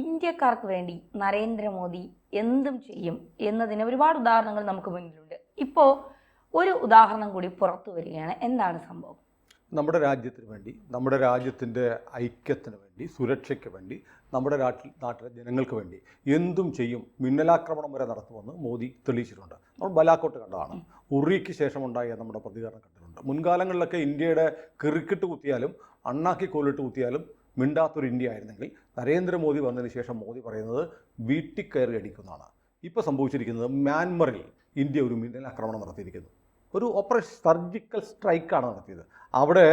ഇന്ത്യക്കാർക്ക് വേണ്ടി നരേന്ദ്രമോദി എന്തും ചെയ്യും എന്നതിന് ഒരുപാട് ഉദാഹരണങ്ങൾ നമുക്ക് മുന്നിലുണ്ട്. ഇപ്പോൾ ഒരു ഉദാഹരണം കൂടി പുറത്തു വരികയാണ്. എന്താണ് സംഭവം? നമ്മുടെ രാജ്യത്തിന് വേണ്ടി നമ്മുടെ രാജ്യത്തിന്റെ ഐക്യത്തിന് വേണ്ടി സുരക്ഷയ്ക്ക് വേണ്ടി നമ്മുടെ നാട്ടിൽ നാട്ടിലെ ജനങ്ങൾക്ക് വേണ്ടി എന്തും ചെയ്യും മിന്നലാക്രമണം വരെ നടത്തുമെന്ന് മോദി തെളിയിച്ചിട്ടുണ്ട്. നമ്മൾ ബലാക്കോട്ട് കണ്ടതാണ്. ഉറിക്ക് ശേഷമുണ്ടായ നമ്മുടെ പ്രതികരണം കണ്ടിട്ടുണ്ട്. മുൻകാലങ്ങളിലൊക്കെ ഇന്ത്യയുടെ കിറുക്കിട്ട് കുത്തിയാലും അണ്ണാക്കി കോലിട്ട് കുത്തിയാലും മിണ്ടാത്തൊരു ഇന്ത്യ ആയിരുന്നെങ്കിൽ നരേന്ദ്രമോദി വന്നതിന് ശേഷം മോദി പറയുന്നത് വീട്ടിൽ കയറി അടിക്കുന്നതാണ്. ഇപ്പോൾ സംഭവിച്ചിരിക്കുന്നത് മ്യാൻമറിൽ ഇന്ത്യ ഒരു മിന്നൽ ആക്രമണം നടത്തിയിരിക്കുന്നു. ഒരു ഓപ്പറേഷൻ സർജിക്കൽ സ്ട്രൈക്കാണ് നടത്തിയത്. അവിടെ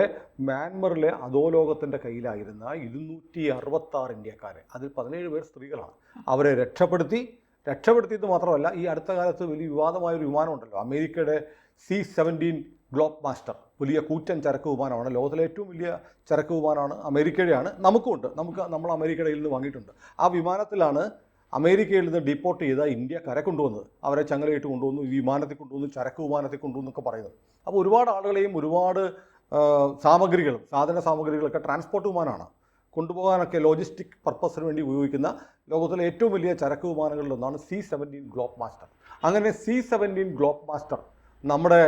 മ്യാൻമറിലെ അധോലോകത്തിന്റെ കയ്യിലായിരുന്ന ഇരുന്നൂറ്റി അറുപത്താറ് ഇന്ത്യക്കാർ അതിൽ പതിനേഴ് പേർ സ്ത്രീകളാണ് അവരെ രക്ഷപ്പെടുത്തി. രക്ഷപ്പെടുത്തിയത് മാത്രമല്ല ഈ അടുത്ത കാലത്ത് വലിയ വിവാദമായ ഒരു വിമാനമുണ്ടല്ലോ അമേരിക്കയുടെ സി സെവന്റീൻ ഗ്ലോബ് മാസ്റ്റർ. വലിയ കൂറ്റൻ ചരക്ക് വിമാനമാണ് ലോകത്തിലെ ഏറ്റവും വലിയ ചരക്ക് വിമാനമാണ് അമേരിക്കയുടെയാണ്. നമുക്കുമുണ്ട് നമുക്ക് നമ്മൾ അമേരിക്കയുടെ നിന്ന് വാങ്ങിയിട്ടുണ്ട്. ആ വിമാനത്തിലാണ് അമേരിക്കയിൽ നിന്ന് ഡിപ്പോർട്ട് ചെയ്ത ഇന്ത്യ കര കൊണ്ടുവന്നത്. അവരെ ചങ്ങലയിട്ട് കൊണ്ടുവന്നു വിമാനത്തിൽ കൊണ്ടുവന്നു ചരക്ക് വിമാനത്തിൽ കൊണ്ടുവന്നു എന്നൊക്കെ പറയുന്നത്. അപ്പോൾ ഒരുപാട് ആളുകളെയും ഒരുപാട് സാമഗ്രികളും സാധന സാമഗ്രികളൊക്കെ ട്രാൻസ്പോർട്ട് വിമാനമാണ് കൊണ്ടുപോകാനൊക്കെ ലോജിസ്റ്റിക് പർപ്പസിന് വേണ്ടി ഉപയോഗിക്കുന്ന ലോകത്തിലെ ഏറ്റവും വലിയ ചരക്ക് വിമാനങ്ങളിലൊന്നാണ് സി സെവന്റീൻ ഗ്ലോബ് മാസ്റ്റർ അങ്ങനെ സി സെവന്റീൻ ഗ്ലോബ് മാസ്റ്റർ നമ്മുടെ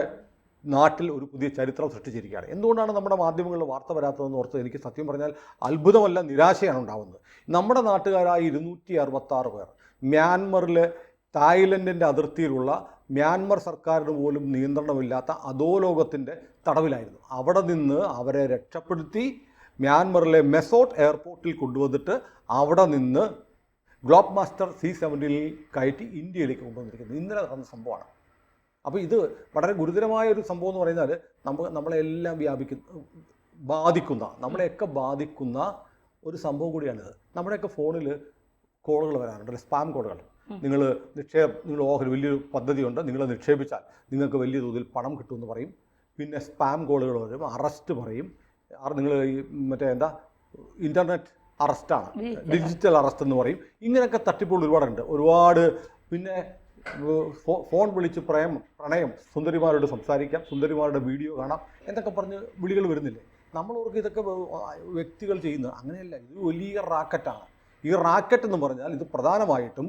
നാട്ടിൽ ഒരു പുതിയ ചരിത്രം സൃഷ്ടിച്ചിരിക്കുകയാണ്. എന്തുകൊണ്ടാണ് നമ്മുടെ മാധ്യമങ്ങളിൽ വാർത്ത വരാത്തതെന്ന് ഓർത്ത് എനിക്ക് സത്യം പറഞ്ഞാൽ അത്ഭുതമല്ല നിരാശയാണ് ഉണ്ടാവുന്നത്. നമ്മുടെ നാട്ടുകാരായ ഇരുന്നൂറ്റി അറുപത്താറ് പേർ മ്യാൻമറിലെ തായ്ലൻഡിന്റെ അതിർത്തിയിലുള്ള മ്യാൻമർ സർക്കാരിന് പോലും നിയന്ത്രണമില്ലാത്ത അധോലോകത്തിന്റെ തടവിലായിരുന്നു. അവിടെ നിന്ന് അവരെ രക്ഷപ്പെടുത്തി മ്യാൻമറിലെ മെസോട്ട് എയർപോർട്ടിൽ കൊണ്ടുവന്നിട്ട് അവിടെ നിന്ന് ഗ്ലോബ് മാസ്റ്റർ സി സെവന്റീനിൽ കയറ്റി ഇന്ത്യയിലേക്ക് കൊണ്ടുവന്നിരിക്കുന്നത് ഇന്നലെ നടന്ന സംഭവമാണ്. അപ്പോൾ ഇത് വളരെ ഗുരുതരമായ ഒരു സംഭവം എന്ന് പറയുന്നത് നമ്മൾ നമ്മളെല്ലാം വ്യാപിക്കുന്ന ബാധിക്കുന്ന നമ്മളെയൊക്കെ ബാധിക്കുന്ന ഒരു സംഭവം കൂടിയാണിത്. നമ്മുടെയൊക്കെ ഫോണിൽ കോളുകൾ വരാറുണ്ട് സ്പാം കോളുകൾ. നിങ്ങൾ നിക്ഷേപ നിങ്ങൾ ഓഹരി വലിയൊരു പദ്ധതിയുണ്ട് നിങ്ങൾ നിക്ഷേപിച്ചാൽ നിങ്ങൾക്ക് വലിയ തോതിൽ പണം കിട്ടുമെന്ന് പറയും. പിന്നെ സ്പാം കോളുകൾ വരും അറസ്റ്റ് പറയും. നിങ്ങൾ ഈ മറ്റേ എന്താ ഇന്റർനെറ്റ് അറസ്റ്റാണ്. ഡിജിറ്റൽ അറസ്റ്റ് എന്ന് പറയും. ഇങ്ങനെയൊക്കെ തട്ടിപ്പുകൾ ഒരുപാടുണ്ട്. ഒരുപാട് പിന്നെ ഫോൺ വിളിച്ച് പ്രേം പ്രണയം സുന്ദരിമാരോട് സംസാരിക്കാം സുന്ദരിമാരുടെ വീഡിയോ കാണാം എന്നൊക്കെ പറഞ്ഞ് വിളികൾ വരുന്നില്ലേ? നമ്മളോർക്ക് ഇതൊക്കെ വ്യക്തികൾ ചെയ്യുന്നത് അങ്ങനെയല്ല ഇത് വലിയ റാക്കറ്റാണ്. ഈ റാക്കറ്റ് എന്ന് പറഞ്ഞാൽ ഇത് പ്രധാനമായിട്ടും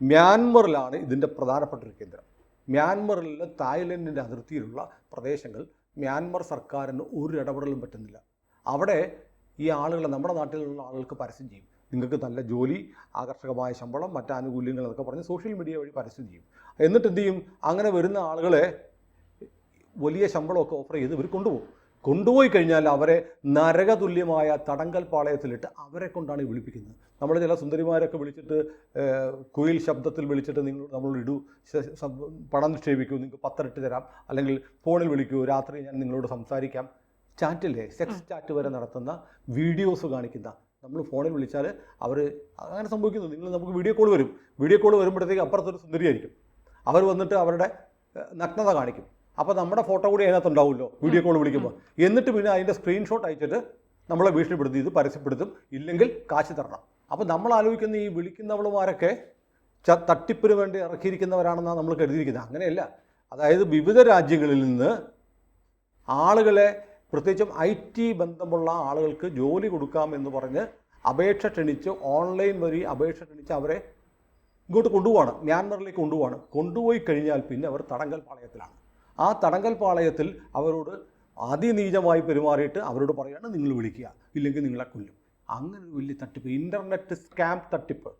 മ്യാൻമറിലാണ് ഇതിന്റെ പ്രധാനപ്പെട്ട ഒരു കേന്ദ്രം. മ്യാൻമറിലെ തായ്ലൻഡിന്റെ അതിർത്തിയിലുള്ള പ്രദേശങ്ങൾ മ്യാൻമർ സർക്കാരിന് ഒരു ഇടപെടലും പറ്റുന്നില്ല. അവിടെ ഈ ആളുകൾ നമ്മുടെ നാട്ടിലുള്ള ആളുകൾക്ക് പരസ്യം ചെയ്യും. നിങ്ങൾക്ക് നല്ല ജോലി ആകർഷകമായ ശമ്പളം മറ്റ് ആനുകൂല്യങ്ങൾ എന്നൊക്കെ പറഞ്ഞ് സോഷ്യൽ മീഡിയ വഴി പരസ്യം ചെയ്യും. എന്നിട്ട് എന്ത് ചെയ്യും? അങ്ങനെ വരുന്ന ആളുകളെ വലിയ ശമ്പളമൊക്കെ ഓഫർ ചെയ്ത് ഇവർ കൊണ്ടുപോകും. കൊണ്ടുപോയി കഴിഞ്ഞാൽ അവരെ നരകതുല്യമായ തടങ്കൽ പാളയത്തിലിട്ട് അവരെ കൊണ്ടാണ് വിളിപ്പിക്കുന്നത്. നമ്മൾ ചില സുന്ദരിമാരൊക്കെ വിളിച്ചിട്ട് കുയിൽ ശബ്ദത്തിൽ വിളിച്ചിട്ട് നിങ്ങൾ നമ്മൾ ഇടൂ പണം നിക്ഷേപിക്കൂ നിങ്ങൾക്ക് പത്തരട്ട് തരാം അല്ലെങ്കിൽ ഫോണിൽ വിളിക്കൂ രാത്രി ഞാൻ നിങ്ങളോട് സംസാരിക്കാം ചാറ്റില്ലേ? സെക്സ് ചാറ്റ് വരെ നടത്തുന്ന വീഡിയോസ് കാണിക്കുന്ന. നമ്മൾ ഫോണിൽ വിളിച്ചാൽ അവർ അങ്ങനെ സംഭവിക്കുന്നു. നിങ്ങൾ നമുക്ക് വീഡിയോ കോൾ വരും. വീഡിയോ കോൾ വരുമ്പോഴത്തേക്ക് അപ്പുറത്തൊരു സുന്ദരിയായിരിക്കും. അവർ വന്നിട്ട് അവരുടെ നഗ്നത കാണിക്കും. അപ്പോൾ നമ്മുടെ ഫോട്ടോ കൂടി അതിനകത്ത് ഉണ്ടാവുമല്ലോ വീഡിയോ കോൾ വിളിക്കുമ്പോൾ എന്നിട്ട് പിന്നെ അതിന്റെ സ്ക്രീൻഷോട്ട് അയച്ചിട്ട് നമ്മളെ ഭീഷണിപ്പെടുത്തി ഇത് പരസ്യപ്പെടുത്തും. ഇല്ലെങ്കിൽ കാശ് തരണം. അപ്പോൾ നമ്മൾ ആലോചിക്കുന്ന ഈ വിളിക്കുന്നവളുമാരൊക്കെ ച തട്ടിപ്പിന് വേണ്ടി ഇറക്കിയിരിക്കുന്നവരാണെന്നാണ് നമ്മൾ കരുതിയിരിക്കുന്നത്. അങ്ങനെയല്ല. അതായത് വിവിധ രാജ്യങ്ങളിൽ നിന്ന് ആളുകളെ പ്രത്യേകിച്ചും ഐ ടി ബന്ധമുള്ള ആളുകൾക്ക് ജോലി കൊടുക്കാം എന്ന് പറഞ്ഞ് അപേക്ഷ ക്ഷണിച്ച് ഓൺലൈൻ വഴി അപേക്ഷ ക്ഷണിച്ച് അവരെ ഇങ്ങോട്ട് കൊണ്ടുപോവാണ്. മ്യാൻമറിലേക്ക് കൊണ്ടുപോവാണ്. കൊണ്ടുപോയി കഴിഞ്ഞാൽ പിന്നെ അവർ തടങ്കൽ പാളയത്തിലാണ്. ആ തടങ്കൽ പാളയത്തിൽ അവരോട് അതിനീചമായി പെരുമാറിയിട്ട് അവരോട് പറയാണ് നിങ്ങൾ വിളിക്കുക. ഇല്ലെങ്കിൽ നിങ്ങളെ കൊല്ലും. അങ്ങനെ ഒരു വലിയ തട്ടിപ്പ്. ഇന്റർനെറ്റ് സ്കാം തട്ടിപ്പ്.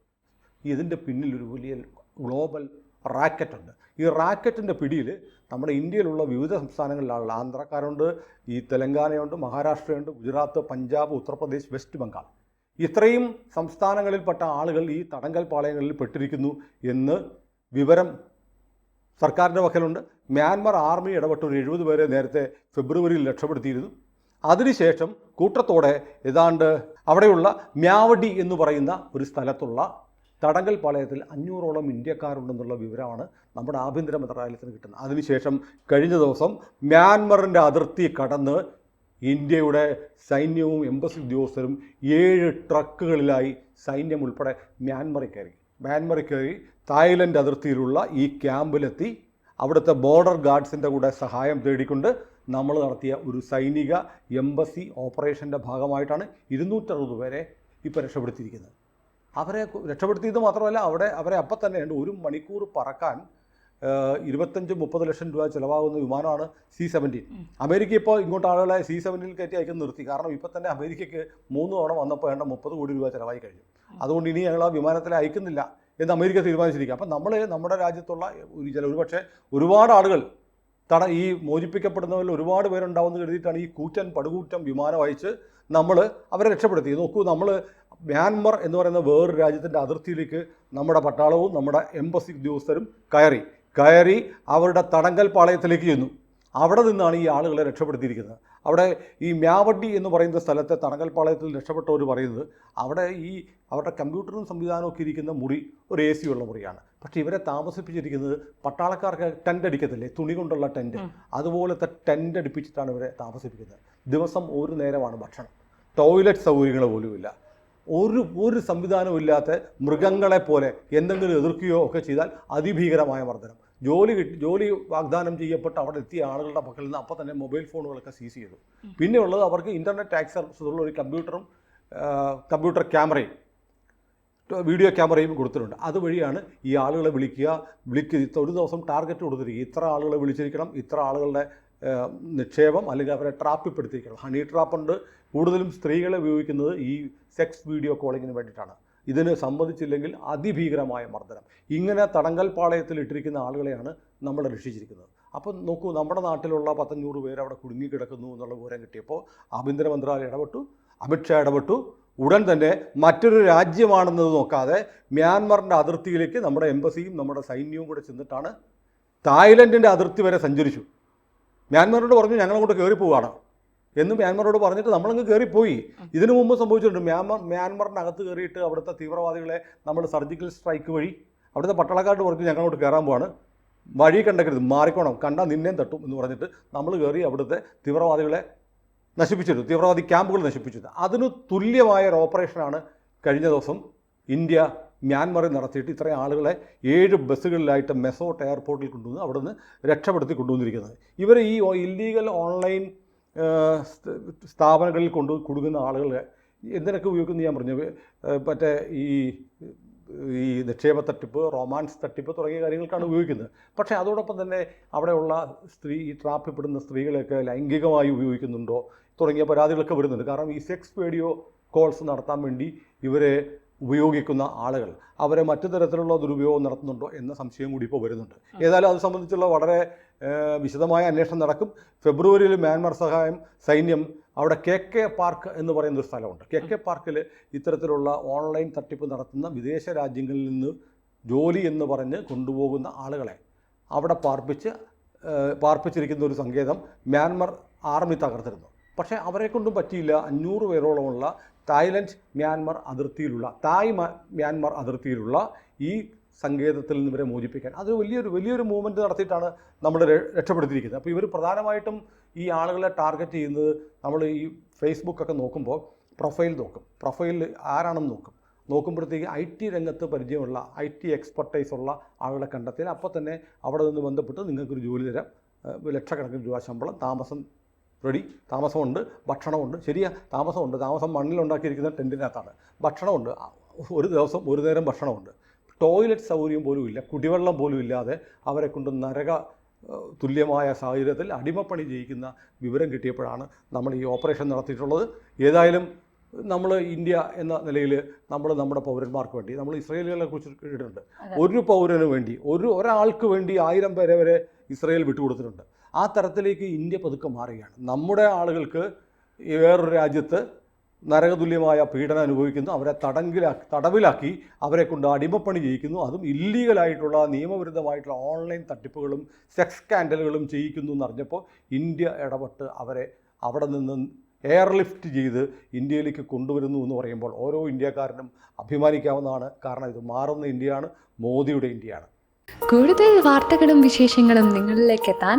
ഇതിന്റെ പിന്നിൽ ഒരു വലിയ ഗ്ലോബൽ റാക്കറ്റ് ഉണ്ട് ഈ റാക്കറ്റിന്റെ പിടിയിൽ നമ്മുടെ ഇന്ത്യയിലുള്ള വിവിധ സംസ്ഥാനങ്ങളിലുള്ള ആന്ധ്രക്കാരുണ്ട് ഈ തെലങ്കാനയുണ്ട് മഹാരാഷ്ട്രയുണ്ട് ഗുജറാത്ത് പഞ്ചാബ് ഉത്തർപ്രദേശ് വെസ്റ്റ് ബംഗാൾ. ഇത്രയും സംസ്ഥാനങ്ങളിൽപ്പെട്ട ആളുകൾ ഈ തടങ്കൽ പാളയങ്ങളിൽ പെട്ടിരിക്കുന്നു എന്ന് വിവരം സർക്കാരിന്റെ വക്കലുണ്ട്. മ്യാൻമർ ആർമി ഇടപെട്ട് ഒരു എഴുപത് പേരെ നേരത്തെ ഫെബ്രുവരിയിൽ രക്ഷപ്പെടുത്തിയിരുന്നു. അതിനുശേഷം കൂട്ടത്തോടെ ഏതാണ്ട് അവിടെയുള്ള മ്യാവടി എന്ന് പറയുന്ന ഒരു സ്ഥലത്തുള്ള തടങ്കൽ പാളയത്തിൽ അഞ്ഞൂറോളം ഇന്ത്യക്കാരുണ്ടെന്നുള്ള വിവരമാണ് നമ്മുടെ ആഭ്യന്തര മന്ത്രാലയത്തിന് കിട്ടുന്നത്. അതിനുശേഷം കഴിഞ്ഞ ദിവസം മ്യാൻമറിന്റെ അതിർത്തി കടന്ന് ഇന്ത്യയുടെ സൈന്യവും എംബസി ഉദ്യോഗസ്ഥരും ഏഴ് ട്രക്കുകളിലായി സൈന്യം ഉൾപ്പെടെ മ്യാൻമറിൽ കയറി. മ്യാൻമറിൽ കയറി തായ്ലൻഡ് അതിർത്തിയിലുള്ള ഈ ക്യാമ്പിലെത്തി അവിടുത്തെ ബോർഡർ ഗാർഡ്സിന്റെ കൂടെ സഹായം തേടിക്കൊണ്ട് നമ്മൾ നടത്തിയ ഒരു സൈനിക എംബസി ഓപ്പറേഷന്റെ ഭാഗമായിട്ടാണ് ഇരുന്നൂറ്ററുപത് പേരെ ഇപ്പോൾ രക്ഷപ്പെടുത്തിയിരിക്കുന്നത്. അവരെ രക്ഷപ്പെടുത്തിയത് മാത്രമല്ല അവിടെ അവരെ അപ്പം തന്നെ ഒരു മണിക്കൂർ പറക്കാൻ ഇരുപത്തഞ്ച് മുപ്പത് ലക്ഷം രൂപ ചിലവാകുന്ന വിമാനമാണ് സി സെവന്റീൻ. അമേരിക്ക ഇപ്പോൾ ഇങ്ങോട്ട് ആളുകളെ സി സെവന്റീൻ കയറ്റി അയക്കുന്നത് നിർത്തി. കാരണം ഇപ്പം തന്നെ അമേരിക്കയ്ക്ക് മൂന്ന് തവണ വന്നപ്പോൾ വേണ്ട മുപ്പത് കോടി രൂപ ചിലവായി കഴിഞ്ഞു. അതുകൊണ്ട് ഇനി ഞങ്ങൾ ആ വിമാനത്തിൽ അയക്കുന്നില്ല എന്ന് അമേരിക്ക തീരുമാനിച്ചിരിക്കുക അപ്പം നമ്മൾ നമ്മുടെ രാജ്യത്തുള്ള ഒരു ചില ഒരുപക്ഷെ ഒരുപാട് ആളുകൾ തട ഈ മോചിപ്പിക്കപ്പെടുന്നവരിൽ ഒരുപാട് പേരുണ്ടാവുമെന്ന് കരുതിയിട്ടാണ് ഈ കൂറ്റൻ പടുകൂറ്റൻ വിമാനം അയച്ച് നമ്മൾ അവരെ രക്ഷപ്പെടുത്തി. നോക്കൂ നമ്മൾ മ്യാൻമർ എന്ന് പറയുന്ന വേറൊരു രാജ്യത്തിന്റെ അതിർത്തിയിലേക്ക് നമ്മുടെ പട്ടാളവും നമ്മുടെ എംബസി ഉദ്യോഗസ്ഥരും കയറി. കയറി അവരുടെ തടങ്കൽ പാളയത്തിലേക്ക് ചെന്നു. അവിടെ നിന്നാണ് ഈ ആളുകളെ രക്ഷപ്പെടുത്തിയിരിക്കുന്നത്. അവിടെ ഈ മ്യാവട്ടി എന്ന് പറയുന്ന സ്ഥലത്തെ തടങ്കൽ പാളയത്തിൽ രക്ഷപ്പെട്ടവർ പറയുന്നത് അവിടെ ഈ അവരുടെ കമ്പ്യൂട്ടറും സംവിധാനവും ഒക്കെ ഇരിക്കുന്ന മുറി ഒരു എ സി ഉള്ള മുറിയാണ്. പക്ഷേ ഇവരെ താമസിപ്പിച്ചിരിക്കുന്നത് പട്ടാളക്കാർക്ക് ടെന്റ് അടിക്കത്തില്ലേ? തുണി കൊണ്ടുള്ള ടെന്റ്. അതുപോലത്തെ ടെന്റ് അടിപ്പിച്ചിട്ടാണ് ഇവരെ താമസിപ്പിക്കുന്നത്. ദിവസം ഒരു നേരമാണ് ഭക്ഷണം. ടോയ്ലറ്റ് സൗകര്യങ്ങൾ പോലുമില്ല. ഒരു ഒരു സംവിധാനവും ഇല്ലാത്ത മൃഗങ്ങളെ പോലെ എന്തെങ്കിലും എതിർക്കുകയോ ഒക്കെ ചെയ്താൽ അതിഭീകരമായ മർദ്ദനം. ജോലി കിട്ടി ജോലി വാഗ്ദാനം ചെയ്യപ്പെട്ട് അവിടെ എത്തിയ ആളുകളുടെ പക്കൽ നിന്ന് അപ്പം തന്നെ മൊബൈൽ ഫോണുകളൊക്കെ സീസ് ചെയ്തു. പിന്നെ ഉള്ളത് അവർക്ക് ഇന്റർനെറ്റ് ആക്സസ് ഉള്ള ഒരു കമ്പ്യൂട്ടറും കമ്പ്യൂട്ടർ ക്യാമറയും വീഡിയോ ക്യാമറയും കൊടുത്തിട്ടുണ്ട്. അതുവഴിയാണ് ഈ ആളുകളെ വിളിക്കുക. വിളിക്കുക ഒരു ദിവസം ടാർഗറ്റ് കൊടുത്തിരിക്കുക. ഇത്ര ആളുകളെ വിളിച്ചിരിക്കണം. ഇത്ര ആളുകളുടെ നിക്ഷേപം അല്ലെങ്കിൽ അവരെ ട്രാപ്പിപ്പെടുത്തിയിരിക്കണം ഹണി ട്രാപ്പുണ്ട് കൂടുതലും സ്ത്രീകളെ ഉപയോഗിക്കുന്നത് ഈ സെക്സ് വീഡിയോ കോളിങ്ങിന് വേണ്ടിയിട്ടാണ്. ഇതിന് സമ്മതിച്ചില്ലെങ്കിൽ അതിഭീകരമായ മർദ്ദനം. ഇങ്ങനെ തടങ്കൽ പാളയത്തിൽ ഇട്ടിരിക്കുന്ന ആളുകളെയാണ് നമ്മൾ രക്ഷിച്ചിരിക്കുന്നത്. അപ്പം നോക്കൂ നമ്മുടെ നാട്ടിലുള്ള പത്തഞ്ഞൂറ് പേര് അവിടെ കുടുങ്ങിക്കിടക്കുന്നു എന്നുള്ള വിവരം കിട്ടിയപ്പോൾ ആഭ്യന്തര മന്ത്രാലയം ഇടപെട്ടു അമിത്ഷാ ഇടപെട്ടു. ഉടൻ തന്നെ മറ്റൊരു രാജ്യമാണെന്നത് നോക്കാതെ മ്യാൻമറിന്റെ അതിർത്തിയിലേക്ക് നമ്മുടെ എംബസിയും നമ്മുടെ സൈന്യവും കൂടെ ചെന്നിട്ടാണ് തായ്ലൻഡിന്റെ അതിർത്തി വരെ സഞ്ചരിച്ചു. മ്യാൻമറിനോട് പറഞ്ഞു ഞങ്ങളങ്ങോട്ട് കയറി പോവുകയാണ് എന്ന് മ്യാൻമറോട് പറഞ്ഞിട്ട് നമ്മളങ്ങ് കയറിപ്പോയി ഇതിനു മുമ്പ് സംഭവിച്ചിട്ടുണ്ട്. മ്യാൻമർ മ്യാൻമറിനകത്ത് കയറിയിട്ട് അവിടുത്തെ തീവ്രവാദികളെ നമ്മൾ സർജിക്കൽ സ്ട്രൈക്ക് വഴി അവിടുത്തെ പട്ടാളക്കാരോട് പറഞ്ഞു ഞങ്ങളങ്ങോട്ട് കയറാൻ പോവാണ്. വഴി കണ്ടക്കരുത്. മാറിക്കോണം. കണ്ടാൽ നിന്നെയും തട്ടും എന്ന് പറഞ്ഞിട്ട് നമ്മൾ കയറി അവിടുത്തെ തീവ്രവാദികളെ നശിപ്പിച്ചിരുന്നു. തീവ്രവാദി ക്യാമ്പുകൾ നശിപ്പിച്ചിരുന്നു. അതിന് തുല്യമായ ഒരു ഓപ്പറേഷനാണ് കഴിഞ്ഞ ദിവസം ഇന്ത്യ മ്യാൻമറിൽ നടത്തിയിട്ട് ഇത്രയും ആളുകളെ ഏഴ് ബസ്സുകളിലായിട്ട് മെസോട്ട് എയർപോർട്ടിൽ കൊണ്ടുവന്ന് അവിടുന്ന് രക്ഷപ്പെടുത്തി കൊണ്ടുവന്നിരിക്കുന്നത്. ഇവർ ഈ ഇല്ലീഗൽ ഓൺലൈൻ സ്ഥാപനങ്ങളിൽ കൊണ്ടു കൊടുക്കുന്ന ആളുകളെ എന്തിനൊക്കെ ഉപയോഗിക്കുന്നു ഞാൻ പറഞ്ഞു. മറ്റേ ഈ ഈ നിക്ഷേപ തട്ടിപ്പ് റൊമാൻസ് തട്ടിപ്പ് തുടങ്ങിയ കാര്യങ്ങൾക്കാണ് ഉപയോഗിക്കുന്നത്. പക്ഷേ അതോടൊപ്പം തന്നെ അവിടെയുള്ള സ്ത്രീ ഈ ട്രാപ്പിൽപ്പെടുന്ന സ്ത്രീകളെയൊക്കെ ലൈംഗികമായി ഉപയോഗിക്കുന്നുണ്ടോ തുടങ്ങിയ പരാതികളൊക്കെ വരുന്നുണ്ട്. കാരണം ഈ സെക്സ് വീഡിയോ കോൾസ് നടത്താൻ വേണ്ടി ഇവരെ ഉപയോഗിക്കുന്ന ആളുകൾ അവരെ മറ്റു തരത്തിലുള്ള ദുരുപയോഗം നടത്തുന്നുണ്ടോ എന്ന സംശയം കൂടി ഇപ്പോൾ വരുന്നുണ്ട്. ഏതായാലും അത് സംബന്ധിച്ചുള്ള വളരെ വിശദമായ അന്വേഷണം നടക്കും. ഫെബ്രുവരിയിൽ മ്യാൻമാർ സഹായം സൈന്യം അവിടെ കെ കെ പാർക്ക് എന്ന് പറയുന്ന ഒരു സ്ഥലമുണ്ട്. കെ കെ പാർക്കിൽ ഇത്തരത്തിലുള്ള ഓൺലൈൻ തട്ടിപ്പ് നടത്തുന്ന വിദേശ രാജ്യങ്ങളിൽ നിന്ന് ജോലി എന്ന് പറഞ്ഞ് കൊണ്ടുപോകുന്ന ആളുകളെ അവിടെ പാർപ്പിച്ച് പാർപ്പിച്ചിരിക്കുന്ന ഒരു സങ്കേതം മ്യാൻമർ ആർമി തകർത്തിരുന്നു. പക്ഷേ അവരെ കൊണ്ടും പറ്റിയില്ല. അഞ്ഞൂറ് പേരോളമുള്ള തായ്ലൻഡ് മ്യാൻമർ അതിർത്തിയിലുള്ള തായ് മ്യാൻമർ അതിർത്തിയിലുള്ള ഈ സങ്കേതത്തിൽ നിന്ന് ഇവരെ മോചിപ്പിക്കാൻ. അത് വലിയൊരു വലിയൊരു മൂവ്മെന്റ് നടത്തിയിട്ടാണ് നമ്മൾ രക്ഷപ്പെടുത്തിയിരിക്കുന്നത്. അപ്പോൾ ഇവർ പ്രധാനമായിട്ടും ഈ ആളുകളെ ടാർഗറ്റ് ചെയ്യുന്നത് നമ്മൾ ഈ ഫേസ്ബുക്കൊക്കെ നോക്കുമ്പോൾ പ്രൊഫൈൽ നോക്കും. പ്രൊഫൈലിൽ ആരാണെന്ന് നോക്കും. നോക്കുമ്പോഴത്തേക്ക് ഐ ടി രംഗത്ത് പരിചയമുള്ള ഐ ടി എക്സ്പെർട്ടൈസ് ഉള്ള ആളുകളെ കണ്ടെത്തിയാൽ അപ്പോൾ തന്നെ അവിടെ നിന്ന് ബന്ധപ്പെട്ട് നിങ്ങൾക്കൊരു ജോലി തരാം. ലക്ഷക്കണക്കിന് രൂപ ശമ്പളം താമസം റെഡി. താമസമുണ്ട് ഭക്ഷണമുണ്ട്. ശരിയാ താമസമുണ്ട്. താമസം മണ്ണിലുണ്ടാക്കിയിരിക്കുന്ന ടെന്റിനകത്താണ് ഭക്ഷണമുണ്ട്. ഒരു ദിവസം ഒരു നേരം ഭക്ഷണമുണ്ട്. ടോയ്ലറ്റ് സൗകര്യം പോലും ഇല്ല കുടിവെള്ളം പോലും ഇല്ലാതെ അവരെ കൊണ്ട് നരക തുല്യമായ സാഹചര്യത്തിൽ അടിമപ്പണി ചെയ്യിക്കുന്ന വിവരം കിട്ടിയപ്പോഴാണ് നമ്മൾ ഈ ഓപ്പറേഷൻ നടത്തിയിട്ടുള്ളത്. ഏതായാലും നമ്മൾ ഇന്ത്യ എന്ന നിലയിൽ നമ്മൾ നമ്മുടെ പൗരന്മാർക്ക് വേണ്ടി നമ്മൾ ഇസ്രയേലുകളെ കുറിച്ച് കേട്ടിട്ടുണ്ട്. ഒരു പൗരന് വേണ്ടി ഒരു ഒരാൾക്ക് വേണ്ടി ആയിരം പേരെ വരെ ഇസ്രയേൽ വിട്ടുകൊടുത്തിട്ടുണ്ട്. ആ തരത്തിലേക്ക് ഇന്ത്യ പതുക്കെ മാറുകയാണ്. നമ്മുടെ ആളുകൾക്ക് വേറൊരു രാജ്യത്ത് നരകതുല്യമായ പീഡനം അനുഭവിക്കുന്നു. അവരെ തടങ്കിലാക്കി തടവിലാക്കി അവരെ കൊണ്ട് അടിമപ്പണി ചെയ്യിക്കുന്നു. അതും ഇല്ലീഗലായിട്ടുള്ള നിയമവിരുദ്ധമായിട്ടുള്ള ഓൺലൈൻ തട്ടിപ്പുകളും സെക്സ് സ്കാൻഡലുകളും ചെയ്യിക്കുന്നു എന്നറിഞ്ഞപ്പോൾ ഇന്ത്യ ഇടപെട്ട് അവരെ അവിടെ നിന്ന് എയർലിഫ്റ്റ് ചെയ്ത് ഇന്ത്യയിലേക്ക് കൊണ്ടുവരുന്നു എന്ന് പറയുമ്പോൾ ഓരോ ഇന്ത്യക്കാരനും അഭിമാനിക്കാവുന്നതാണ്. കാരണം ഇത് മാറുന്ന ഇന്ത്യയാണ് മോദിയുടെ ഇന്ത്യയാണ്. കൂടുതൽ വാർത്തകളും വിശേഷങ്ങളും നിങ്ങളിലേക്ക് എത്താൻ